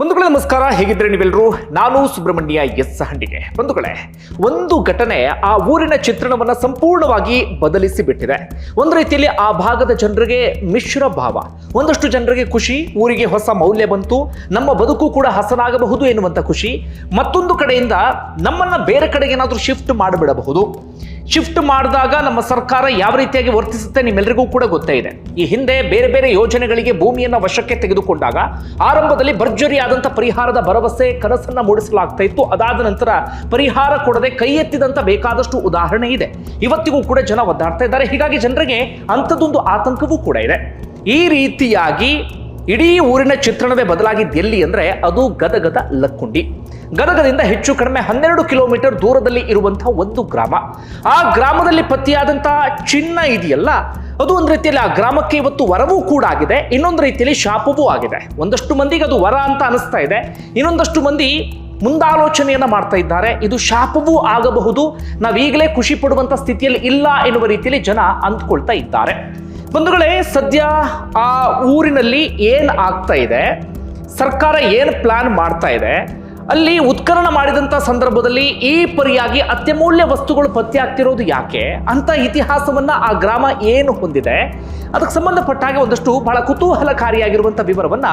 ಬಂಧುಗಳೇ, ನಮಸ್ಕಾರ. ಹೇಗಿದ್ರೆ ನೀವೆಲ್ಲರೂ? ನಾನು ಸುಬ್ರಹ್ಮಣ್ಯ ಎಸ್ ಹಂಡಿಗೆ. ಬಂಧುಗಳೇ, ಒಂದು ಘಟನೆ ಆ ಊರಿನ ಚಿತ್ರಣವನ್ನ ಸಂಪೂರ್ಣವಾಗಿ ಬದಲಿಸಿ ಬಿಟ್ಟಿದೆ ಒಂದು ರೀತಿಯಲ್ಲಿ ಆ ಭಾಗದ ಜನರಿಗೆ ಮಿಶ್ರ ಭಾವ. ಒಂದಷ್ಟು ಜನರಿಗೆ ಖುಷಿ, ಊರಿಗೆ ಹೊಸ ಮೌಲ್ಯ ಬಂತು. ನಮ್ಮ ಬದುಕು ಕೂಡ ಹಸನಾಗಬಹುದು ಎನ್ನುವಂಥ ಖುಷಿ. ಮತ್ತೊಂದು ಕಡೆಯಿಂದ ನಮ್ಮನ್ನ ಬೇರೆ ಕಡೆಗೆ ಏನಾದರೂ ಶಿಫ್ಟ್ ಮಾಡಿಬಿಡಬಹುದು. ಶಿಫ್ಟ್ ಮಾಡಿದಾಗ ನಮ್ಮ ಸರ್ಕಾರ ಯಾವ ರೀತಿಯಾಗಿ ವರ್ತಿಸುತ್ತೆ ನಿಮ್ಮೆಲ್ಲರಿಗೂ ಕೂಡ ಗೊತ್ತೇ ಇದೆ. ಈ ಹಿಂದೆ ಬೇರೆ ಬೇರೆ ಯೋಜನೆಗಳಿಗೆ ಭೂಮಿಯನ್ನು ವಶಕ್ಕೆ ತೆಗೆದುಕೊಂಡಾಗ ಆರಂಭದಲ್ಲಿ ಭರ್ಜರಿಯಾದಂಥ ಪರಿಹಾರದ ಭರವಸೆ ಕನಸನ್ನು ಮೂಡಿಸಲಾಗ್ತಾ ಇತ್ತು. ಅದಾದ ನಂತರ ಪರಿಹಾರ ಕೊಡದೆ ಕೈ ಎತ್ತಿದಂಥ ಬೇಕಾದಷ್ಟು ಉದಾಹರಣೆ ಇದೆ. ಇವತ್ತಿಗೂ ಕೂಡ ಜನ ಒದ್ದಾಡ್ತಾ ಇದ್ದಾರೆ. ಹೀಗಾಗಿ ಜನರಿಗೆ ಅಂಥದ್ದೊಂದು ಆತಂಕವೂ ಕೂಡ ಇದೆ. ಈ ರೀತಿಯಾಗಿ ಇಡೀ ಊರಿನ ಚಿತ್ರಣವೇ ಬದಲಾಗಿದ್ದು ಎಲ್ಲಿ ಅಂದ್ರೆ ಅದು ಗದಗದ ಲಕ್ಕುಂಡಿ. ಗದಗದಿಂದ ಹೆಚ್ಚು ಕಡಿಮೆ ಹನ್ನೆರಡು ಕಿಲೋಮೀಟರ್ ದೂರದಲ್ಲಿ ಇರುವಂತಹ ಒಂದು ಗ್ರಾಮ. ಆ ಗ್ರಾಮದಲ್ಲಿ ಪತ್ತೆಯಾದಂತಹ ಚಿನ್ನ ಇದೆಯಲ್ಲ, ಅದು ಒಂದು ರೀತಿಯಲ್ಲಿ ಆ ಗ್ರಾಮಕ್ಕೆ ಇವತ್ತು ವರವೂ ಕೂಡ ಆಗಿದೆ. ಇನ್ನೊಂದು ರೀತಿಯಲ್ಲಿ ಶಾಪವೂ ಆಗಿದೆ. ಒಂದಷ್ಟು ಮಂದಿಗೆ ಅದು ವರ ಅಂತ ಅನಿಸ್ತಾ ಇದೆ. ಇನ್ನೊಂದಷ್ಟು ಮಂದಿ ಮುಂದಾಲೋಚನೆಯನ್ನ ಮಾಡ್ತಾ ಇದ್ದಾರೆ. ಇದು ಶಾಪವೂ ಆಗಬಹುದು. ನಾವೀಗಲೇ ಖುಷಿ ಪಡುವಂಥ ಸ್ಥಿತಿಯಲ್ಲಿ ಇಲ್ಲ ಎನ್ನುವ ರೀತಿಯಲ್ಲಿ ಜನ ಅಂದ್ಕೊಳ್ತಾ ಇದ್ದಾರೆ. ಬಂಧುಗಳೇ, ಸದ್ಯ ಆ ಊರಿನಲ್ಲಿ ಏನು ಆಗ್ತಾ ಇದೆ? ಸರ್ಕಾರ ಏನು ಪ್ಲಾನ್ ಮಾಡ್ತಾ ಇದೆ? ಅಲ್ಲಿ ಉತ್ಕರಣ ಮಾಡಿದಂಥ ಸಂದರ್ಭದಲ್ಲಿ ಈ ಪರಿಯಾಗಿ ಅತ್ಯಮೂಲ್ಯ ವಸ್ತುಗಳು ಪತ್ತೆ ಆಗ್ತಿರೋದು ಯಾಕೆ? ಅಂತ ಇತಿಹಾಸವನ್ನ ಆ ಗ್ರಾಮ ಏನು ಹೊಂದಿದೆ? ಅದಕ್ಕೆ ಸಂಬಂಧಪಟ್ಟ ಹಾಗೆ ಒಂದಷ್ಟು ಬಹಳ ಕುತೂಹಲಕಾರಿಯಾಗಿರುವಂಥ ವಿವರವನ್ನ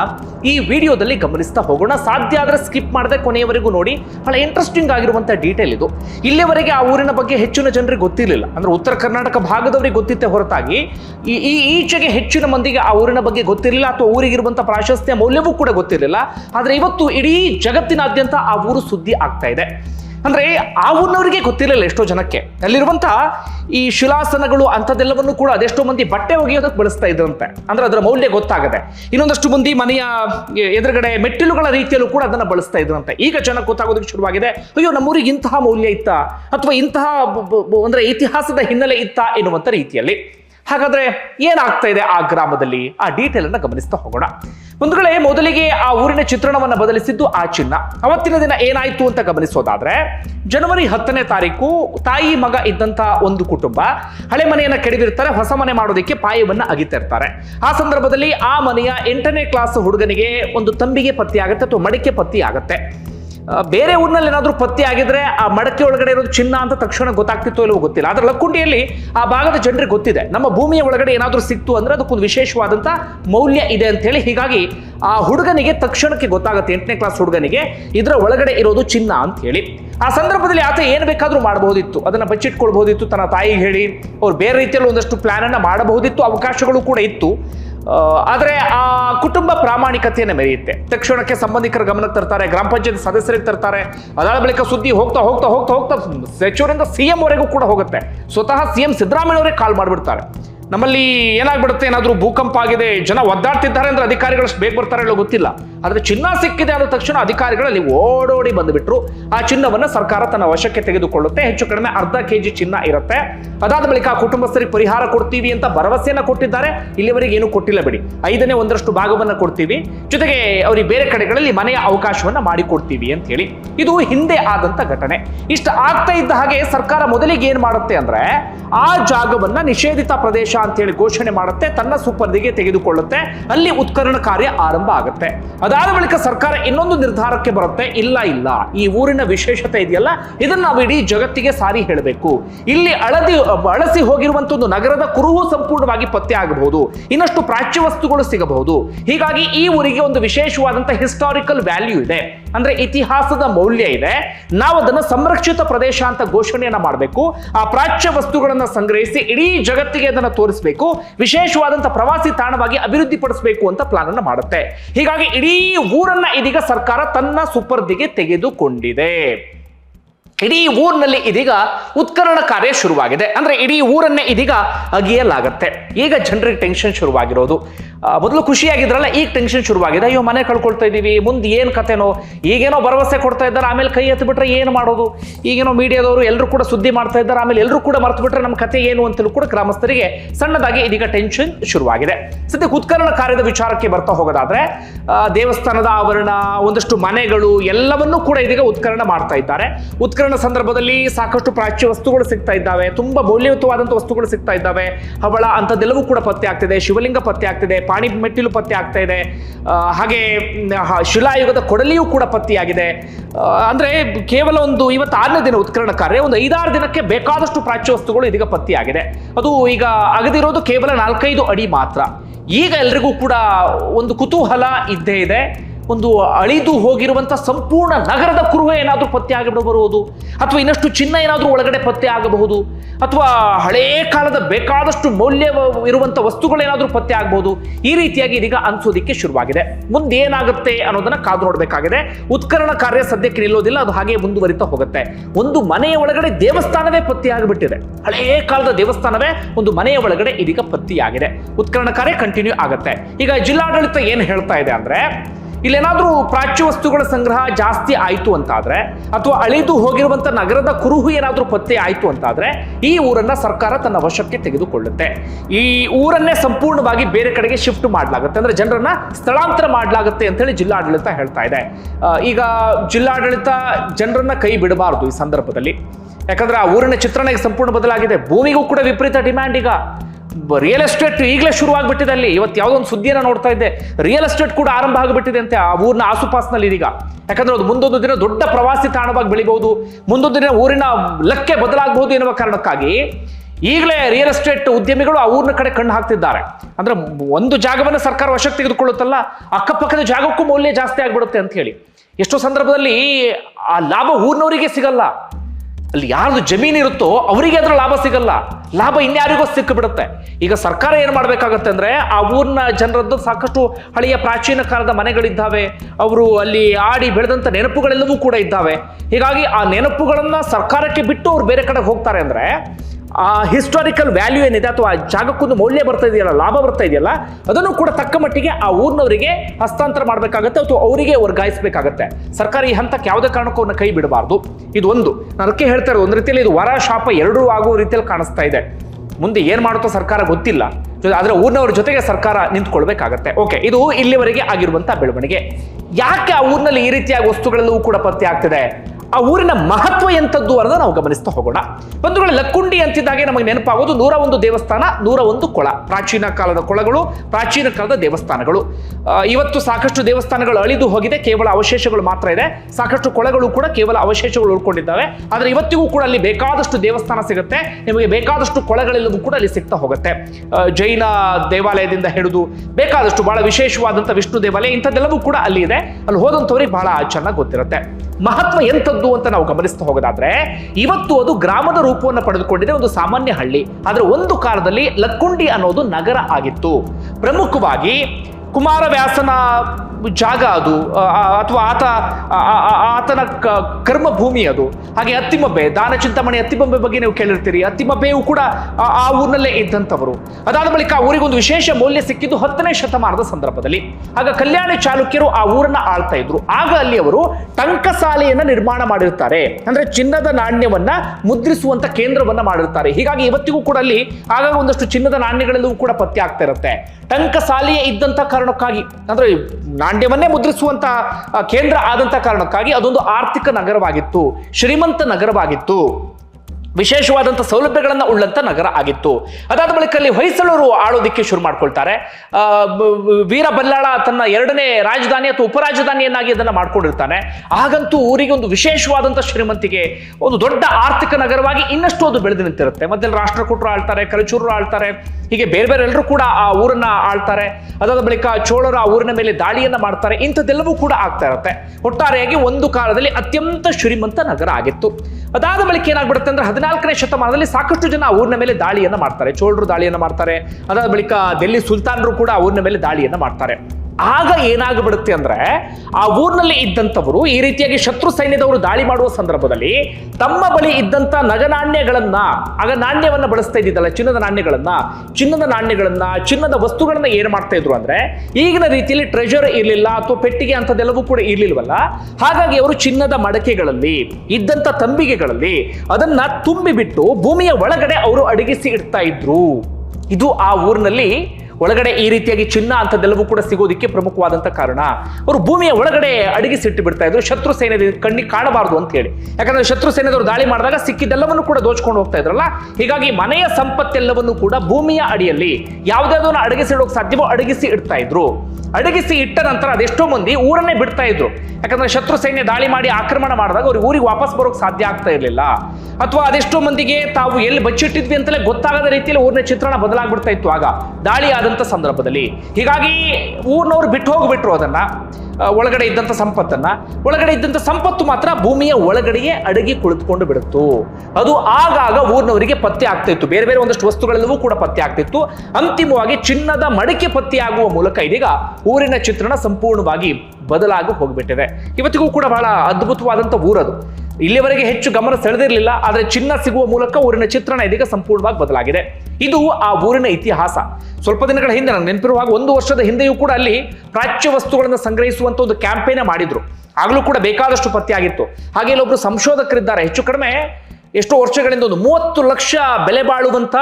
ಈ ವಿಡಿಯೋದಲ್ಲಿ ಗಮನಿಸ್ತಾ ಹೋಗೋಣ. ಸಾಧ್ಯ ಆದರೆ ಸ್ಕಿಪ್ ಮಾಡದೆ ಕೊನೆಯವರೆಗೂ ನೋಡಿ. ಬಹಳ ಇಂಟ್ರೆಸ್ಟಿಂಗ್ ಆಗಿರುವಂಥ ಡೀಟೇಲ್ ಇದು. ಇಲ್ಲಿವರೆಗೆ ಆ ಊರಿನ ಬಗ್ಗೆ ಹೆಚ್ಚಿನ ಜನರಿಗೆ ಗೊತ್ತಿರಲಿಲ್ಲ. ಅಂದ್ರೆ ಉತ್ತರ ಕರ್ನಾಟಕ ಭಾಗದವರಿಗೆ ಗೊತ್ತಿತ್ತೆ ಹೊರತಾಗಿ. ಈ ಈ ಈಚೆಗೆ ಹೆಚ್ಚಿನ ಮಂದಿಗೆ ಆ ಊರಿನ ಬಗ್ಗೆ ಗೊತ್ತಿರಲಿಲ್ಲ ಅಥವಾ ಊರಿಗಿರುವಂಥ ಪ್ರಾಶಸ್ತ್ಯ ಮೌಲ್ಯವೂ ಕೂಡ ಗೊತ್ತಿರಲಿಲ್ಲ. ಆದರೆ ಇವತ್ತು ಇಡೀ ಜಗತ್ತಿನಾದ್ಯಂತ ಆ ಊರು ಸುದ್ದಿ ಆಗ್ತಾ ಇದೆ. ಅಂದ್ರೆ ಆ ಊರಿನವರಿಗೆ ಗೊತ್ತಿರಲಿಲ್ಲ ಎಷ್ಟೋ ಜನಕ್ಕೆ. ಅಲ್ಲಿರುವಂತಹ ಈ ಶಿಲಾಸನಗಳು ಅಂಥದ್ದೆಲ್ಲವನ್ನು ಕೂಡ ಅದೆಷ್ಟೋ ಮಂದಿ ಬಟ್ಟೆ ಒಗೆಯೋದಕ್ಕೆ ಬಳಸ್ತಾ ಇದ್ರಂತೆ. ಅಂದ್ರೆ ಅದರ ಮೌಲ್ಯ ಗೊತ್ತಾಗದೆ. ಇನ್ನೊಂದಷ್ಟು ಮಂದಿ ಮನೆಯ ಎದುರುಗಡೆ ಮೆಟ್ಟಿಲುಗಳ ರೀತಿಯಲ್ಲೂ ಕೂಡ ಅದನ್ನ ಬಳಸ್ತಾ ಇದ್ರಂತೆ. ಈಗ ಜನ ಗೊತ್ತಾಗೋದಕ್ಕೆ ಶುರುವಾಗಿದೆ. ಅಯ್ಯೋ, ನಮ್ಮೂರಿಗೆ ಇಂತಹ ಮೌಲ್ಯ ಇತ್ತ? ಅಥವಾ ಇಂತಹ ಅಂದ್ರೆ ಇತಿಹಾಸದ ಹಿನ್ನೆಲೆ ಇತ್ತ ಎನ್ನುವಂಥ ರೀತಿಯಲ್ಲಿ. ಹಾಗಾದ್ರೆ ಏನಾಗ್ತಾ ಇದೆ ಆ ಗ್ರಾಮದಲ್ಲಿ? ಆ ಡೀಟೇಲ್ ಅನ್ನ ಗಮನಿಸ್ತಾ ಹೋಗೋಣ. ಒಂದುಗಳೇ ಮೊದಲಿಗೆ ಆ ಊರಿನ ಚಿತ್ರಣವನ್ನು ಬದಲಿಸಿದ್ದು ಆ ಚಿನ್ನ. ಅವತ್ತಿನ ದಿನ ಏನಾಯ್ತು ಅಂತ ಗಮನಿಸೋದಾದ್ರೆ, ಜನವರಿ ಹತ್ತನೇ ತಾರೀಕು ತಾಯಿ ಮಗ ಇದ್ದಂತ ಒಂದು ಕುಟುಂಬ ಹಳೆ ಮನೆಯನ್ನ ಕೆಡವಿರ್ತಾರೆ ಹೊಸ ಮನೆ ಮಾಡೋದಕ್ಕೆ ಪಾಯವನ್ನ ಅಗಿತಿರ್ತಾರೆ ಆ ಸಂದರ್ಭದಲ್ಲಿ ಆ ಮನೆಯ ಎಂಟನೇ ಕ್ಲಾಸ್ ಹುಡುಗನಿಗೆ ಒಂದು ತಂಬಿಗೆ ಪತ್ತಿ ಆಗುತ್ತೆ ಅಥವಾ ಮಡಿಕೆ ಪತ್ತಿ ಆಗುತ್ತೆ ಬೇರೆ ಊರಿನಲ್ಲಿ ಏನಾದರೂ ಪತ್ತೆ ಆಗಿದ್ರೆ ಆ ಮಡಕೆ ಒಳಗಡೆ ಇರೋದು ಚಿನ್ನ ಅಂತ ತಕ್ಷಣ ಗೊತ್ತಾಗ್ತಿತ್ತೋ ಇಲ್ಲವೋ ಗೊತ್ತಿಲ್ಲ. ಆದ್ರೆ ಲಕ್ಕುಂಡಿಯಲ್ಲಿ ಆ ಭಾಗದ ಜನರಿಗೆ ಗೊತ್ತಿದೆ. ನಮ್ಮ ಭೂಮಿಯ ಒಳಗಡೆ ಏನಾದರೂ ಸಿಕ್ತು ಅಂದ್ರೆ ಅದಕ್ಕೊಂದು ವಿಶೇಷವಾದಂಥ ಮೌಲ್ಯ ಇದೆ ಅಂತ ಹೇಳಿ ಹೀಗಾಗಿ ಆ ಹುಡುಗನಿಗೆ ತಕ್ಷಣಕ್ಕೆ ಗೊತ್ತಾಗುತ್ತೆ. ಎಂಟನೇ ಕ್ಲಾಸ್ ಹುಡುಗನಿಗೆ ಇದರ ಒಳಗಡೆ ಇರೋದು ಚಿನ್ನ ಅಂತ ಹೇಳಿ. ಆ ಸಂದರ್ಭದಲ್ಲಿ ಆತ ಏನು ಬೇಕಾದರೂ ಮಾಡಬಹುದಿತ್ತು. ಅದನ್ನ ಬಚ್ಚಿಟ್ಕೊಳ್ಬಹುದಿತ್ತು. ತನ್ನ ತಾಯಿಗೆ ಹೇಳಿ, ಅವ್ರು ಬೇರೆ ರೀತಿಯಲ್ಲಿ ಒಂದಷ್ಟು ಪ್ಲಾನ್ ಅನ್ನ ಮಾಡಬಹುದಿತ್ತು. ಅವಕಾಶಗಳು ಕೂಡ ಇತ್ತು. ಆದ್ರೆ ಆ ಕುಟುಂಬ ಪ್ರಾಮಾಣಿಕತೆಯನ್ನು ಮೆರೆಯುತ್ತೆ. ತಕ್ಷಣಕ್ಕೆ ಸಂಬಂಧಿಕರ ಗಮನಕ್ಕೆ ತರ್ತಾರೆ, ಗ್ರಾಮ ಪಂಚಾಯತ್ ಸದಸ್ಯರಿಗೆ ತರ್ತಾರೆ, ಅದಾದ ಬಳಿಕ ಸುದ್ದಿ ಹೋಗ್ತಾ ಹೋಗ್ತಾ ಹೋಗ್ತಾ ಹೋಗ್ತಾ ಸಚಿವರಿಂದ ಸಿ ಎಂ ಕೂಡ ಹೋಗುತ್ತೆ. ಸ್ವತಃ ಸಿ ಎಂ ಸಿದ್ದರಾಮಯ್ಯವರೇ ಕಾಲ್ ಮಾಡಿಬಿಡ್ತಾರೆ. ನಮ್ಮಲ್ಲಿ ಏನಾಗ್ಬಿಡುತ್ತೆ? ಏನಾದರೂ ಭೂಕಂಪ ಆಗಿದೆ, ಜನ ಒದ್ದಾಡ್ತಿದ್ದಾರೆ ಅಂದ್ರೆ ಅಧಿಕಾರಿಗಳು ಅಷ್ಟು ಬೇಗ ಬರ್ತಾರೆ ಹೇಳೋ ಗೊತ್ತಿಲ್ಲ. ಆದ್ರೆ ಚಿನ್ನ ಸಿಕ್ಕಿದೆ ಆದ ತಕ್ಷಣ ಅಧಿಕಾರಿಗಳಲ್ಲಿ ಓಡೋಡಿ ಬಂದುಬಿಟ್ರು. ಆ ಚಿನ್ನವನ್ನ ಸರ್ಕಾರ ತನ್ನ ವಶಕ್ಕೆ ತೆಗೆದುಕೊಳ್ಳುತ್ತೆ. ಹೆಚ್ಚು ಕಡಿಮೆ ಅರ್ಧ ಕೆಜಿ ಚಿನ್ನ ಇರುತ್ತೆ. ಅದಾದ ಬಳಿಕ ಆ ಕುಟುಂಬಸ್ಥರಿಗೆ ಪರಿಹಾರ ಕೊಡ್ತೀವಿ ಅಂತ ಭರವಸೆಯನ್ನ ಕೊಟ್ಟಿದ್ದಾರೆ. ಇಲ್ಲಿವರೆಗೆ ಏನು ಕೊಟ್ಟಿಲ್ಲ ಬಿಡಿ. ಐದನೇ ಒಂದರಷ್ಟು ಭಾಗವನ್ನ ಕೊಡ್ತೀವಿ. ಜೊತೆಗೆ ಅವರಿಗೆ ಬೇರೆ ಕಡೆಗಳಲ್ಲಿ ಮನೆಯ ಅವಕಾಶವನ್ನ ಮಾಡಿಕೊಡ್ತೀವಿ ಅಂತ ಹೇಳಿ. ಇದು ಹಿಂದೆ ಆದಂತ ಘಟನೆ. ಇಷ್ಟ ಆಗ್ತಾ ಇದ್ದ ಹಾಗೆ ಸರ್ಕಾರ ಮೊದಲಿಗೆ ಏನ್ ಮಾಡುತ್ತೆ ಅಂದ್ರೆ ಆ ಜಾಗವನ್ನ ನಿಷೇಧಿತ ಪ್ರದೇಶ ಅಂತ ಹೇಳಿ ಘೋಷಣೆ ಮಾಡುತ್ತೆ, ತನ್ನ ಸುಪರ್ದಿಗೆ ತೆಗೆದುಕೊಳ್ಳುತ್ತೆ, ಅಲ್ಲಿ ಉತ್ಖನನ ಕಾರ್ಯ ಆರಂಭ ಆಗುತ್ತೆ. ಅದಾದ ಬಳಿಕ ಸರ್ಕಾರ ಇನ್ನೊಂದು ನಿರ್ಧಾರಕ್ಕೆ ಬರುತ್ತೆ, ಇಲ್ಲ ಇಲ್ಲ. ಈ ಊರಿನ ವಿಶೇಷತೆ ಇದೆಯಲ್ಲ, ಇದನ್ನ ನಾವು ಇಡೀ ಜಗತ್ತಿಗೆ ಸಾರಿ ಹೇಳಬೇಕು. ಇಲ್ಲಿ ಅಳದಿ, ಅಳಸಿ ಹೋಗಿರುವಂತ ಒಂದು ನಗರದ ಕುರುಹು ಸಂಪೂರ್ಣವಾಗಿ ಪತ್ತೆ ಆಗಬಹುದು, ಇನ್ನಷ್ಟು ಪ್ರಾಚ್ಯ ವಸ್ತುಗಳು ಸಿಗಬಹುದು. ಹೀಗಾಗಿ ಈ ಊರಿಗೆ ಒಂದು ವಿಶೇಷವಾದಂತಹ ಹಿಸ್ಟಾರಿಕಲ್ ವ್ಯಾಲ್ಯೂ ಇದೆ. ಅಂದ್ರೆ ಇತಿಹಾಸದ ಮೌಲ್ಯ ಇದೆ. ನಾವು ಅದನ್ನು ಸಂರಕ್ಷಿತ ಪ್ರದೇಶ ಅಂತ ಘೋಷಣೆಯನ್ನ ಮಾಡಬೇಕು. ಆ ಪ್ರಾಚ್ಯ ವಸ್ತುಗಳನ್ನ ಸಂಗ್ರಹಿಸಿ ಇಡೀ ಜಗತ್ತಿಗೆ ಅದನ್ನ ತೋರಿಸಬೇಕು. ವಿಶೇಷವಾದಂತಹ ಪ್ರವಾಸಿ ತಾಣವಾಗಿ ಅಭಿವೃದ್ಧಿಪಡಿಸಬೇಕು ಅಂತ ಪ್ಲಾನ್ ಅನ್ನು ಮಾಡುತ್ತೆ. ಹೀಗಾಗಿ ಇಡೀ ಊರನ್ನ ಇದೀಗ ಸರ್ಕಾರ ತನ್ನ ಸುಪರ್ದಿಗೆ ತೆಗೆದುಕೊಂಡಿದೆ. ಇಡೀ ಊರಿನಲ್ಲಿ ಇದೀಗ ಉತ್ಕರಣ ಕಾರ್ಯ ಶುರುವಾಗಿದೆ. ಅಂದ್ರೆ ಇಡೀ ಊರನ್ನೇ ಇದೀಗ ಅಗಿಯಲಾಗತ್ತೆ. ಈಗ ಜನರಿಗೆ ಟೆನ್ಷನ್ ಶುರುವಾಗಿರೋದು. ಮೊದಲು ಖುಷಿಯಾಗಿದ್ರಲ್ಲ, ಈಗ ಟೆನ್ಷನ್ ಶುರುವಾಗಿದೆ. ಅಯ್ಯೋ, ಮನೆ ಕಳ್ಕೊಳ್ತಾ ಇದೀವಿ, ಮುಂದೆ ಏನು ಕತೆನೋ? ಈಗೇನೋ ಭರವಸೆ ಕೊಡ್ತಾ ಇದ್ದಾರೆ, ಆಮೇಲೆ ಕೈ ಎತ್ತು ಬಿಟ್ರೆ ಏನು ಮಾಡೋದು? ಈಗೇನೋ ಮೀಡಿಯಾದವರು ಎಲ್ಲರೂ ಕೂಡ ಸುದ್ದಿ ಮಾಡ್ತಾ ಇದ್ದಾರೆ, ಆಮೇಲೆ ಎಲ್ಲರೂ ಕೂಡ ಮರ್ತು ಬಿಟ್ರೆ ನಮ್ಮ ಕತೆ ಏನು ಅಂತಲೂ ಕೂಡ ಗ್ರಾಮಸ್ಥರಿಗೆ ಸಣ್ಣದಾಗಿ ಇದೀಗ ಟೆನ್ಷನ್ ಶುರುವಾಗಿದೆ. ಸದ್ಯಕ್ಕೆ ಉತ್ಕರಣ ಕಾರ್ಯದ ವಿಚಾರಕ್ಕೆ ಬರ್ತಾ ಹೋಗೋದಾದ್ರೆ ದೇವಸ್ಥಾನದ ಆವರಣ, ಒಂದಷ್ಟು ಮನೆಗಳು, ಎಲ್ಲವನ್ನೂ ಕೂಡ ಇದೀಗ ಉತ್ಕರಣ ಮಾಡ್ತಾ ಇದ್ದಾರೆ. ಉತ್ಕರಣ ಸಂದರ್ಭದಲ್ಲಿ ಸಾಕಷ್ಟು ಪ್ರಾಚ್ಯ ವಸ್ತುಗಳು ಸಿಗ್ತಾ ಇದ್ದಾವೆ. ತುಂಬಾ ಮೌಲ್ಯಯುತವಾದಂಥ ವಸ್ತುಗಳು ಸಿಗ್ತಾ ಇದ್ದಾವೆ. ಹವಳ ಅಂಥದ್ದೆಲ್ಲವೂ ಕೂಡ ಪತ್ತೆ ಆಗ್ತಿದೆ. ಶಿವಲಿಂಗ ಪತ್ತೆ ಆಗ್ತಿದೆ. ಪಾಣಿ ಮೆಟ್ಟಿಲು ಪತ್ತೆ ಆಗ್ತಾ ಇದೆ. ಹಾಗೆ ಶಿಲಾಯುಗದ ಕೊಡಲಿಯೂ ಕೂಡ ಪತ್ತೆಯಾಗಿದೆ. ಅಂದ್ರೆ ಕೇವಲ ಒಂದು ಇವತ್ತು ಆರನೇ ದಿನ ಉತ್ಕರಣ ಕಾರ್ಯ, ಒಂದು ಐದಾರು ದಿನಕ್ಕೆ ಬೇಕಾದಷ್ಟು ಪ್ರಾಚ್ಯ ವಸ್ತುಗಳು ಇದೀಗ ಪತ್ತೆಯಾಗಿದೆ. ಅದು ಈಗ ಅಗದಿರೋದು ಕೇವಲ ನಾಲ್ಕೈದು ಅಡಿ ಮಾತ್ರ. ಈಗ ಎಲ್ರಿಗೂ ಕೂಡ ಒಂದು ಕುತೂಹಲ ಇದ್ದೇ ಇದೆ. ಒಂದು ಅಳಿದು ಹೋಗಿರುವಂಥ ಸಂಪೂರ್ಣ ನಗರದ ಕುರುಹ ಏನಾದರೂ ಪತ್ತೆ ಆಗಿಬಿಡಬಹುದು ಅಥವಾ ಇನ್ನಷ್ಟು ಚಿನ್ನ ಏನಾದರೂ ಒಳಗಡೆ ಪತ್ತೆ ಆಗಬಹುದು? ಅಥವಾ ಹಳೇ ಕಾಲದ ಬೇಕಾದಷ್ಟು ಮೌಲ್ಯ ಇರುವಂಥ ವಸ್ತುಗಳೇನಾದರೂ ಪತ್ತೆ ಆಗಬಹುದು? ಈ ರೀತಿಯಾಗಿ ಇದೀಗ ಅನ್ಸೋದಿಕ್ಕೆ ಶುರುವಾಗಿದೆ. ಮುಂದೆ ಏನಾಗುತ್ತೆ ಅನ್ನೋದನ್ನ ಕಾದು ನೋಡಬೇಕಾಗಿದೆ. ಉತ್ಕರಣ ಕಾರ್ಯ ಸದ್ಯಕ್ಕೆ ನಿಲ್ಲೋದಿಲ್ಲ, ಅದು ಹಾಗೆ ಮುಂದುವರಿತಾ ಹೋಗುತ್ತೆ. ಒಂದು ಮನೆಯ ಒಳಗಡೆ ದೇವಸ್ಥಾನವೇ ಪತ್ತೆ ಆಗಿಬಿಟ್ಟಿದೆ. ಹಳೇ ಕಾಲದ ದೇವಸ್ಥಾನವೇ ಒಂದು ಮನೆಯ ಒಳಗಡೆ ಇದೀಗ ಪತ್ತೆಯಾಗಿದೆ. ಉತ್ಕರಣ ಕಾರ್ಯ ಕಂಟಿನ್ಯೂ ಆಗುತ್ತೆ. ಈಗ ಜಿಲ್ಲಾಡಳಿತ ಏನು ಹೇಳ್ತಾ ಇದೆ ಅಂದ್ರೆ ಇಲ್ಲೇನಾದ್ರೂ ಪ್ರಾಚ್ಯ ವಸ್ತುಗಳ ಸಂಗ್ರಹ ಜಾಸ್ತಿ ಆಯಿತು ಅಂತಾದ್ರೆ, ಅಥವಾ ಅಳಿದು ಹೋಗಿರುವಂತ ನಗರದ ಕುರುಹು ಏನಾದರೂ ಪತ್ತೆ ಆಯಿತು ಅಂತಾದ್ರೆ, ಈ ಊರನ್ನ ಸರ್ಕಾರ ತನ್ನ ವಶಕ್ಕೆ ತೆಗೆದುಕೊಳ್ಳುತ್ತೆ. ಈ ಊರನ್ನೇ ಸಂಪೂರ್ಣವಾಗಿ ಬೇರೆ ಕಡೆಗೆ ಶಿಫ್ಟ್ ಮಾಡಲಾಗುತ್ತೆ. ಅಂದ್ರೆ ಜನರನ್ನ ಸ್ಥಳಾಂತರ ಮಾಡಲಾಗುತ್ತೆ ಅಂತ ಹೇಳಿ ಜಿಲ್ಲಾಡಳಿತ ಹೇಳ್ತಾ ಇದೆ. ಈಗ ಜಿಲ್ಲಾಡಳಿತ ಜನರನ್ನ ಕೈ ಬಿಡಬಾರದು ಈ ಸಂದರ್ಭದಲ್ಲಿ. ಯಾಕಂದ್ರೆ ಆ ಊರಿನ ಚಿತ್ರಣ ಈಗ ಸಂಪೂರ್ಣ ಬದಲಾಗಿದೆ. ಭೂಮಿಗೂ ಕೂಡ ವಿಪರೀತ ಡಿಮ್ಯಾಂಡ್ ಈಗ. ರಿಯಲ್ ಎಸ್ಟೇಟ್ ಈಗಲೇ ಶುರುವಾಗ್ಬಿಟ್ಟಿದೆ ಅಲ್ಲಿ. ಇವತ್ತು ಯಾವುದೋ ಒಂದು ಸುದ್ದಿಯನ್ನು ನೋಡ್ತಾ ಇದ್ದೆ. ರಿಯಲ್ ಎಸ್ಟೇಟ್ ಕೂಡ ಆರಂಭ ಆಗಿಬಿಟ್ಟಿದೆ ಅಂತೆ ಆ ಊರಿನ ಆಸುಪಾಸ್ನಲ್ಲಿ ಇದೀಗ. ಯಾಕಂದ್ರೆ ಅದು ಮುಂದೊಂದು ದಿನ ದೊಡ್ಡ ಪ್ರವಾಸಿ ತಾಣವಾಗಿ ಬೆಳಿಬಹುದು. ಮುಂದೊಂದು ದಿನ ಊರಿನ ಲಕ್ಕೆ ಬದಲಾಗಬಹುದು ಎನ್ನುವ ಕಾರಣಕ್ಕಾಗಿ ಈಗಲೇ ರಿಯಲ್ ಎಸ್ಟೇಟ್ ಉದ್ಯಮಿಗಳು ಆ ಊರಿನ ಕಡೆ ಕಣ್ಣು ಹಾಕ್ತಿದ್ದಾರೆ. ಅಂದ್ರೆ ಒಂದು ಜಾಗವನ್ನು ಸರ್ಕಾರ ವಶಕ್ಕೆ ತೆಗೆದುಕೊಳ್ಳುತ್ತಲ್ಲ, ಅಕ್ಕಪಕ್ಕದ ಜಾಗಕ್ಕೂ ಮೌಲ್ಯ ಜಾಸ್ತಿ ಆಗ್ಬಿಡುತ್ತೆ ಅಂತ ಹೇಳಿ. ಎಷ್ಟೋ ಸಂದರ್ಭದಲ್ಲಿ ಆ ಲಾಭ ಊರಿನವರಿಗೆ ಸಿಗಲ್ಲ. ಅಲ್ಲಿ ಯಾರ್ದು ಜಮೀನು ಇರುತ್ತೋ ಅವರಿಗೆ ಅದರ ಲಾಭ ಸಿಗಲ್ಲ. ಲಾಭ ಇನ್ಯಾರಿಗೋ ಸಿಕ್ಕಿಬಿಡುತ್ತೆ. ಈಗ ಸರ್ಕಾರ ಏನು ಮಾಡಬೇಕಾಗತ್ತೆ ಅಂದ್ರೆ ಆ ಊರಿನ ಜನರದ್ದು ಸಾಕಷ್ಟು ಹಳೆಯ ಪ್ರಾಚೀನ ಕಾಲದ ಮನೆಗಳಿದ್ದಾವೆ. ಅವರು ಅಲ್ಲಿ ಆಡಿ ಬೆಳೆದಂಥ ನೆನಪುಗಳೆಲ್ಲವೂ ಕೂಡ ಇದ್ದಾವೆ. ಹೀಗಾಗಿ ಆ ನೆನಪುಗಳನ್ನ ಸರ್ಕಾರಕ್ಕೆ ಬಿಟ್ಟು ಅವ್ರು ಬೇರೆ ಕಡೆಗೆ ಹೋಗ್ತಾರೆ ಅಂದ್ರೆ ಆ ಹಿಸ್ಟಾರಿಕಲ್ ವ್ಯಾಲ್ಯೂ ಏನಿದೆ ಅಥವಾ ಆ ಜಾಗಕ್ಕೊಂದು ಮೌಲ್ಯ ಬರ್ತಾ ಇದೆಯಲ್ಲ, ಲಾಭ ಬರ್ತಾ ಇದೆಯಲ್ಲ, ಅದನ್ನು ಕೂಡ ತಕ್ಕ ಮಟ್ಟಿಗೆ ಆ ಊರಿನವರಿಗೆ ಹಸ್ತಾಂತರ ಮಾಡಬೇಕಾಗತ್ತೆ ಅಥವಾ ಅವರಿಗೆ ವರ್ಗಾಯಿಸಬೇಕಾಗತ್ತೆ. ಸರ್ಕಾರ ಈ ಹಂತಕ್ಕೆ ಯಾವುದೇ ಕಾರಣಕ್ಕೂ ಅವ್ರನ್ನ ಕೈ ಬಿಡಬಾರ್ದು. ಇದು ಒಂದು. ನಾನು ಅದಕ್ಕೆ ಹೇಳ್ತಾ ಇರೋದು, ಒಂದು ರೀತಿಯಲ್ಲಿ ಇದು ವರ, ಶಾಪ ಎರಡೂ ಆಗುವ ರೀತಿಯಲ್ಲಿ ಕಾಣಿಸ್ತಾ ಇದೆ. ಮುಂದೆ ಏನು ಮಾಡುತ್ತೋ ಸರ್ಕಾರ ಗೊತ್ತಿಲ್ಲ. ಆದ್ರೆ ಊರಿನವ್ರ ಜೊತೆಗೆ ಸರ್ಕಾರ ನಿಂತ್ಕೊಳ್ಬೇಕಾಗತ್ತೆ. ಓಕೆ ಇದು ಇಲ್ಲಿವರೆಗೆ ಆಗಿರುವಂತಹ ಬೆಳವಣಿಗೆ. ಯಾಕೆ ಆ ಊರಿನಲ್ಲಿ ಈ ರೀತಿಯಾಗಿ ವಸ್ತುಗಳೆಲ್ಲವೂ ಕೂಡ ಪತ್ತೆ ಆಗ್ತಿದೆ? ಆ ಊರಿನ ಮಹತ್ವ ಎಂಥದ್ದು ಅನ್ನೋದು ನಾವು ಗಮನಿಸ್ತಾ ಹೋಗೋಣ. ಬಂಧುಗಳ, ಲಕ್ಕುಂಡಿ ಅಂತಿದ್ದಾಗೆ ನಮಗೆ ನೆನಪಾಗೋದು ನೂರ ಒಂದು ದೇವಸ್ಥಾನ, ನೂರ ಒಂದು ಕೊಳ. ಪ್ರಾಚೀನ ಕಾಲದ ಕೊಳಗಳು, ಪ್ರಾಚೀನ ಕಾಲದ ದೇವಸ್ಥಾನಗಳು. ಇವತ್ತು ಸಾಕಷ್ಟು ದೇವಸ್ಥಾನಗಳು ಅಳಿದು ಹೋಗಿದೆ, ಕೇವಲ ಅವಶೇಷಗಳು ಮಾತ್ರ ಇದೆ. ಸಾಕಷ್ಟು ಕೊಳಗಳು ಕೂಡ ಕೇವಲ ಅವಶೇಷಗಳು ಉಳ್ಕೊಂಡಿದ್ದಾವೆ. ಆದರೆ ಇವತ್ತಿಗೂ ಕೂಡ ಅಲ್ಲಿ ಬೇಕಾದಷ್ಟು ದೇವಸ್ಥಾನ ಸಿಗುತ್ತೆ. ನಿಮಗೆ ಬೇಕಾದಷ್ಟು ಕೊಳಗಳೆಲ್ಲವೂ ಕೂಡ ಅಲ್ಲಿ ಸಿಗ್ತಾ ಹೋಗುತ್ತೆ. ಜೈನ ದೇವಾಲಯದಿಂದ ಹಿಡಿದು ಬೇಕಾದಷ್ಟು ಬಹಳ ವಿಶೇಷವಾದಂಥ ವಿಷ್ಣು ದೇವಾಲಯ ಇಂಥದ್ದೆಲ್ಲವೂ ಕೂಡ ಅಲ್ಲಿ ಇದೆ. ಅಲ್ಲಿ ಹೋದಂಥವ್ರಿಗೆ ಬಹಳ ಚೆನ್ನಾಗಿ ಗೊತ್ತಿರುತ್ತೆ. ಮಹತ್ವ ಎಂಥದ್ದು ಅಂತ ನಾವು ಗಮನಿಸ್ತಾ ಹೋಗೋದಾದ್ರೆ, ಇವತ್ತು ಅದು ಗ್ರಾಮದ ರೂಪವನ್ನು ಪಡೆದುಕೊಂಡಿದೆ, ಒಂದು ಸಾಮಾನ್ಯ ಹಳ್ಳಿ. ಆದರೆ ಒಂದು ಕಾಲದಲ್ಲಿ ಲಕ್ಕುಂಡಿ ಅನ್ನೋದು ನಗರ ಆಗಿತ್ತು. ಪ್ರಮುಖವಾಗಿ ಕುಮಾರವ್ಯಾಸನ ಜಾಗ ಅದು ಅಥವಾ ಆತ ಆತನ ಕರ್ಮಭೂಮಿ ಕರ್ಮ ಭೂಮಿ ಅದು. ಹಾಗೆ ಅತ್ತಿಮಬ್ಬೆ, ದಾನ ಚಿಂತಾಮಣಿ ಅತ್ತಿಮಬ್ಬೆ ಬಗ್ಗೆ ನೀವು ಕೇಳಿರ್ತೀರಿ. ಅತ್ತಿಮಬ್ಬೆಯು ಕೂಡ, ಆ- ಊರಿನಲ್ಲೇ ಇದ್ದಂಥವರು. ಅದಾದ ಬಳಿಕ ಆ ಊರಿಗೆ ಒಂದು ವಿಶೇಷ ಮೌಲ್ಯ ಸಿಕ್ಕಿದ್ದು ಹತ್ತನೇ ಶತಮಾನದ ಸಂದರ್ಭದಲ್ಲಿ. ಆಗ ಕಲ್ಯಾಣಿ ಚಾಲುಕ್ಯರು ಆ ಊರನ್ನ ಆಳ್ತಾ ಇದ್ರು. ಆಗ ಅಲ್ಲಿ ಅವರು ಟಂಕಸಾಲೆಯನ್ನ ನಿರ್ಮಾಣ ಮಾಡಿರ್ತಾರೆ. ಅಂದ್ರೆ ಚಿನ್ನದ ನಾಣ್ಯವನ್ನ ಮುದ್ರಿಸುವಂತ ಕೇಂದ್ರವನ್ನ ಮಾಡಿರ್ತಾರೆ. ಹೀಗಾಗಿ ಇವತ್ತಿಗೂ ಕೂಡ ಅಲ್ಲಿ ಆಗಾಗ ಒಂದಷ್ಟು ಚಿನ್ನದ ನಾಣ್ಯಗಳೆಲ್ಲವೂ ಕೂಡ ಪತ್ತೆ ಆಗ್ತಾ ಇರುತ್ತೆ. ಟಂಕಸಾಲೆಯೇ ಇದ್ದಂತ ಕಾರಣಕ್ಕಾಗಿ. ಅಂದ್ರೆ ನಾಣ್ಯವನ್ನೇ ಮುದ್ರಿಸುವಂತ ಕೇಂದ್ರ ಆದಂತ ಕಾರಣಕ್ಕಾಗಿ ಅದೊಂದು ಆರ್ಥಿಕ ನಗರವಾಗಿತ್ತು ಶ್ರೀಮಂತ ನಗರವಾಗಿತ್ತು. ವಿಶೇಷವಾದಂಥ ಸೌಲಭ್ಯಗಳನ್ನು ಉಳ್ಳಂಥ ನಗರ ಆಗಿತ್ತು. ಅದಾದ ಬಳಿಕ ಅಲ್ಲಿ ಹೊಯ್ಸಳರು ಆಳೋದಿಕ್ಕೆ ಶುರು ಮಾಡ್ಕೊಳ್ತಾರೆ. ವೀರ ಬಲ್ಲಾಳ ತನ್ನ ಎರಡನೇ ರಾಜಧಾನಿ ಅಥವಾ ಉಪರಾಜಧಾನಿಯನ್ನಾಗಿ ಅದನ್ನ ಮಾಡ್ಕೊಂಡಿರ್ತಾನೆ. ಹಾಗಂತೂ ಊರಿಗೆ ಒಂದು ವಿಶೇಷವಾದಂಥ ಶ್ರೀಮಂತಿಗೆ ಒಂದು ದೊಡ್ಡ ಆರ್ಥಿಕ ನಗರವಾಗಿ ಇನ್ನಷ್ಟು ಅದು ಬೆಳೆದು ನಿಂತಿರುತ್ತೆ. ಮಧ್ಯದಲ್ಲಿ ರಾಷ್ಟ್ರಕೂಟರು ಆಳ್ತಾರೆ ಕಲಚೂರರು ಆಳ್ತಾರೆ, ಹೀಗೆ ಬೇರೆ ಬೇರೆ ಎಲ್ಲರೂ ಕೂಡ ಆ ಊರನ್ನ ಆಳ್ತಾರೆ. ಅದಾದ ಬಳಿಕ ಚೋಳರು ಆ ಊರಿನ ಮೇಲೆ ದಾಳಿಯನ್ನ ಮಾಡ್ತಾರೆ. ಇಂಥದ್ದೆಲ್ಲವೂ ಕೂಡ ಆಗ್ತಾ ಇರುತ್ತೆ. ಒಟ್ಟಾರೆಯಾಗಿ ಒಂದು ಕಾಲದಲ್ಲಿ ಅತ್ಯಂತ ಶ್ರೀಮಂತ ನಗರ ಆಗಿತ್ತು. ಅದಾದ ಬಳಿಕ ಏನಾಗ್ಬಿಡುತ್ತೆ ಅಂದ್ರೆ ಹದಿನಾಲ್ಕನೇ ಶತಮಾನದಲ್ಲಿ ಸಾಕಷ್ಟು ಜನ ಊರಿನ ಮೇಲೆ ದಾಳಿಯನ್ನ ಮಾಡ್ತಾರೆ. ಚೋಳರು ದಾಳಿಯನ್ನ ಮಾಡ್ತಾರೆ. ಅದಾದ ಬಳಿಕ ಡೆಲ್ಲಿ ಸುಲ್ತಾನರು ಕೂಡ ಊರಿನ ಮೇಲೆ ದಾಳಿಯನ್ನ ಮಾಡ್ತಾರೆ. ಆಗ ಏನಾಗ್ಬಿಡುತ್ತೆ ಅಂದ್ರೆ ಆ ಊರಿನಲ್ಲಿ ಇದ್ದಂಥವರು ಈ ರೀತಿಯಾಗಿ ಶತ್ರು ಸೈನ್ಯದವರು ದಾಳಿ ಮಾಡುವ ಸಂದರ್ಭದಲ್ಲಿ ತಮ್ಮ ಬಳಿ ಇದ್ದಂತ ನಗನಾಣ್ಯಗಳನ್ನ, ಆಗ ನಾಣ್ಯವನ್ನ ಬಳಸ್ತಾ ಇದ್ದಿದ್ದಲ್ಲ, ಚಿನ್ನದ ನಾಣ್ಯಗಳನ್ನ ಚಿನ್ನದ ನಾಣ್ಯಗಳನ್ನ, ಚಿನ್ನದ ವಸ್ತುಗಳನ್ನ ಏನ್ ಮಾಡ್ತಾ ಇದ್ರು ಅಂದ್ರೆ ಈಗಿನ ರೀತಿಯಲ್ಲಿ ಟ್ರೆಜರ್ ಇರಲಿಲ್ಲ ಅಥವಾ ಪೆಟ್ಟಿಗೆ ಅಂತದೆಲ್ಲವೂ ಕೂಡ ಇರ್ಲಿಲ್ವಲ್ಲ? ಹಾಗಾಗಿ ಅವರು ಚಿನ್ನದ ಮಡಕೆಗಳಲ್ಲಿ ಇದ್ದಂತ ತಂಬಿಗೆಗಳಲ್ಲಿ ಅದನ್ನ ತುಂಬಿಬಿಟ್ಟು ಭೂಮಿಯ ಒಳಗಡೆ ಅವರು ಅಡಗಿಸಿ ಇಡ್ತಾ ಇದ್ರು. ಇದು ಆ ಊರಿನಲ್ಲಿ ಒಳಗಡೆ ಈ ರೀತಿಯಾಗಿ ಚಿನ್ನ ಅಂತದೆಲ್ಲವೂ ಕೂಡ ಸಿಗೋದಿಕ್ಕೆ ಪ್ರಮುಖವಾದಂತ ಕಾರಣ. ಅವರು ಭೂಮಿಯ ಒಳಗಡೆ ಅಡಗಿಸಿಟ್ಟು ಬಿಡ್ತಾ ಇದ್ರು. ಶತ್ರು ಸೈನ್ಯದ ಕಣ್ಣಿಗೆ ಕಾಣಬಾರದು ಅಂತ ಹೇಳಿ. ಯಾಕಂದ್ರೆ ಶತ್ರು ಸೇನೆದವರು ದಾಳಿ ಮಾಡಿದಾಗ ಸಿಕ್ಕಿದ್ದೆಲ್ಲವನ್ನು ಕೂಡ ದೋಚ್ಕೊಂಡು ಹೋಗ್ತಾ ಇದ್ರಲ್ಲ. ಹೀಗಾಗಿ ಮನೆಯ ಸಂಪತ್ತೆಲ್ಲವನ್ನು ಕೂಡ ಭೂಮಿಯ ಅಡಿಯಲ್ಲಿ ಯಾವುದಾದ್ರು ಅಡಗಿಸಿಡೋಕೆ ಸಾಧ್ಯವೋ ಅಡಗಿಸಿ ಇಡ್ತಾ ಇದ್ರು. ಅಡಗಿಸಿ ಇಟ್ಟ ನಂತರ ಅದೆಷ್ಟೋ ಮಂದಿ ಊರನ್ನೇ ಬಿಡ್ತಾ ಇದ್ರು. ಯಾಕಂದ್ರೆ ಶತ್ರು ಸೈನ್ಯ ದಾಳಿ ಮಾಡಿ ಆಕ್ರಮಣ ಮಾಡಿದಾಗ ಅವ್ರಿಗೆ ಊರಿಗೆ ವಾಪಸ್ ಬರೋಕೆ ಸಾಧ್ಯ ಆಗ್ತಾ ಇರಲಿಲ್ಲ. ಅಥವಾ ಅದೆಷ್ಟೋ ಮಂದಿಗೆ ತಾವು ಎಲ್ಲಿ ಬಚ್ಚಿಟ್ಟಿದ್ವಿ ಅಂತಲೇ ಗೊತ್ತಾಗದ ರೀತಿಯಲ್ಲಿ ಊರಿನ ಚಿತ್ರಣ ಬದಲಾಗ್ಬಿಡ್ತಾ ಇತ್ತು. ಆಗ ದಾಳಿ ಆದಂತ ಸಂದರ್ಭದಲ್ಲಿ ಹೀಗಾಗಿ ಊರಿನವ್ರು ಬಿಟ್ಟು ಹೋಗ್ಬಿಟ್ರು ಅದನ್ನ ಒಳಗಡೆ ಇದ್ದಂತ ಸಂಪತ್ತನ್ನ. ಒಳಗಡೆ ಇದ್ದಂತ ಸಂಪತ್ತು ಮಾತ್ರ ಭೂಮಿಯ ಒಳಗಡೆಯೇ ಅಡಗಿ ಕುಳಿತುಕೊಂಡು ಬಿಡುತ್ತು. ಅದು ಆಗಾಗ ಊರಿನವರಿಗೆ ಪತ್ತೆ ಆಗ್ತಾ ಬೇರೆ ಬೇರೆ ಒಂದಷ್ಟು ವಸ್ತುಗಳೆಲ್ಲವೂ ಕೂಡ ಪತ್ತೆ ಆಗ್ತಿತ್ತು ಅಂತಿಮವಾಗಿ ಚಿನ್ನದ ಮಡಿಕೆ ಪತ್ತೆಯಾಗುವ ಮೂಲಕ ಇದೀಗ ಊರಿನ ಚಿತ್ರಣ ಸಂಪೂರ್ಣವಾಗಿ ಬದಲಾಗಿ ಹೋಗ್ಬಿಟ್ಟಿದೆ. ಇವತ್ತಿಗೂ ಕೂಡ ಬಹಳ ಅದ್ಭುತವಾದಂಥ ಊರದು. ಇಲ್ಲಿವರೆಗೆ ಹೆಚ್ಚು ಗಮನ ಸೆಳೆದಿರಲಿಲ್ಲ, ಆದರೆ ಚಿನ್ನ ಸಿಗುವ ಮೂಲಕ ಊರಿನ ಚಿತ್ರಣ ಇದೀಗ ಸಂಪೂರ್ಣವಾಗಿ ಬದಲಾಗಿದೆ. ಇದು ಆ ಊರಿನ ಇತಿಹಾಸ. ಸ್ವಲ್ಪ ದಿನಗಳ ಹಿಂದೆ ನನಗೆ ನೆನಪಿರುವಾಗ ಒಂದು ವರ್ಷದ ಹಿಂದೆಯೂ ಕೂಡ ಅಲ್ಲಿ ಪ್ರಾಚ್ಯ ವಸ್ತುಗಳನ್ನು ಸಂಗ್ರಹಿಸುವಂತ ಒಂದು ಕ್ಯಾಂಪೇನ ಮಾಡಿದ್ರು. ಆಗಲೂ ಕೂಡ ಬೇಕಾದಷ್ಟು ಪತ್ತೆಯಾಗಿತ್ತು ಹಾಗೆ ಇಲ್ಲೊಬ್ರು ಸಂಶೋಧಕರಿದ್ದಾರೆ. ಹೆಚ್ಚು ಕಡಿಮೆ ಎಷ್ಟೋ ವರ್ಷಗಳಿಂದ ಒಂದು ಮೂವತ್ತು ಲಕ್ಷ ಬೆಲೆ ಬಾಳುವಂತ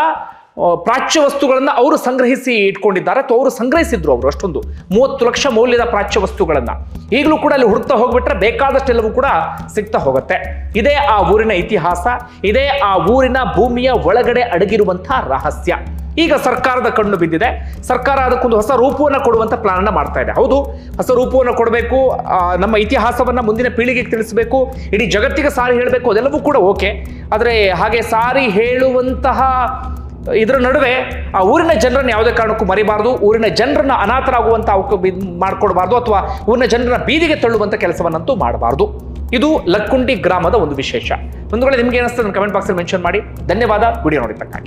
ಪ್ರಾಚ್ಯ ವಸ್ತುಗಳನ್ನು ಅವರು ಸಂಗ್ರಹಿಸಿ ಇಟ್ಕೊಂಡಿದ್ದಾರೆ ಅಥವಾ ಅವರು ಸಂಗ್ರಹಿಸಿದ್ರು ಅವರು ಅಷ್ಟೊಂದು. ಮೂವತ್ತು ಲಕ್ಷ ಮೌಲ್ಯದ ಪ್ರಾಚ್ಯ ವಸ್ತುಗಳನ್ನು. ಈಗಲೂ ಕೂಡ ಅಲ್ಲಿ ಹುಡುಕ್ತಾ ಹೋಗ್ಬಿಟ್ರೆ ಬೇಕಾದಷ್ಟೆಲ್ಲವೂ ಕೂಡ ಸಿಗ್ತಾ ಹೋಗುತ್ತೆ. ಇದೇ ಆ ಊರಿನ ಇತಿಹಾಸ, ಇದೇ ಆ ಊರಿನ ಭೂಮಿಯ ಒಳಗಡೆ ಅಡಗಿರುವಂತಹ ರಹಸ್ಯ. ಈಗ ಸರ್ಕಾರದ ಕಣ್ಣು ಬಿದ್ದಿದೆ. ಸರ್ಕಾರ ಅದಕ್ಕೊಂದು ಹೊಸ ರೂಪವನ್ನು ಕೊಡುವಂಥ ಪ್ಲಾನನ್ನು ಮಾಡ್ತಾ ಇದೆ. ಹೌದು, ಹೊಸ ರೂಪವನ್ನು ಕೊಡಬೇಕು ನಮ್ಮ ಇತಿಹಾಸವನ್ನು ಮುಂದಿನ ಪೀಳಿಗೆಗೆ ತಿಳಿಸಬೇಕು, ಇಡೀ ಜಗತ್ತಿಗೆ ಸಾರಿ ಹೇಳಬೇಕು ಅದೆಲ್ಲವೂ ಕೂಡ ಓಕೆ. ಆದರೆ ಹಾಗೆ ಸಾರಿ ಹೇಳುವಂತಹ ಇದರ ನಡುವೆ ಆ ಊರಿನ ಜನರನ್ನ ಯಾವುದೇ ಕಾರಣಕ್ಕೂ ಮರಿಬಾರ್ದು, ಊರಿನ ಜನರನ್ನ ಅನಾಥರಾಗುವಂತ ಅವಕ್ಕೆ ಮಾಡ್ಕೊಡ್ಬಾರ್ದು ಅಥವಾ ಊರಿನ ಜನರನ್ನ ಬೀದಿಗೆ ತಳ್ಳುವಂತ ಕೆಲಸವನ್ನಂತೂ ಮಾಡಬಾರ್ದು. ಇದು ಲಕ್ಕುಂಡಿ ಗ್ರಾಮದ ಒಂದು ವಿಶೇಷ. ಒಂದು ವೇಳೆ ನಿಮ್ಗೆ ಏನಿಸ್ತದೆ? ಕಮೆಂಟ್ ಬಾಕ್ಸಲ್ಲಿ ಮೆನ್ಷನ್ ಮಾಡಿ. ಧನ್ಯವಾದ. ವಿಡಿಯೋ ನೋಡಿದ್ದಕ್ಕಾಗಿ.